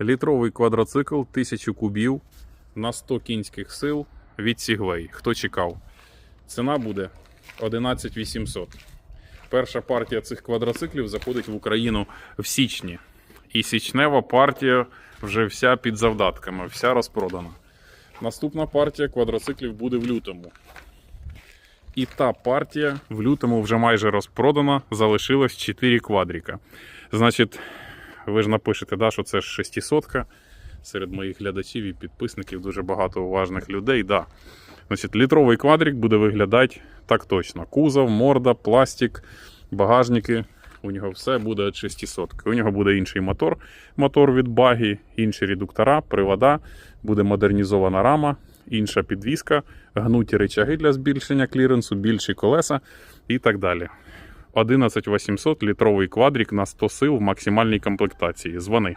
Літровий квадроцикл 1000 кубів на 100 кінських сил від Segway. Хто чекав? Ціна буде 11 800. Перша партія цих квадроциклів заходить в Україну в січні. І січнева партія вже вся під завдатками, вся розпродана. Наступна партія квадроциклів буде в лютому. І та партія в лютому вже майже розпродана, залишилось 4 квадріка. Значить, ви ж напишете, да, що це ж 600 серед моїх глядачів і підписників дуже багато уважних людей. Да. Значить, літровий квадрик буде виглядати так точно: кузов, морда, пластик, багажники. У нього все буде від 600. У нього буде інший мотор, мотор від багі, інші редуктора, привода, буде модернізована рама, інша підвіска, гнуті речаги для збільшення кліренсу, більші колеса і так далі. 11 800 літровий квадрик на 100 сил в максимальній комплектації. Звони.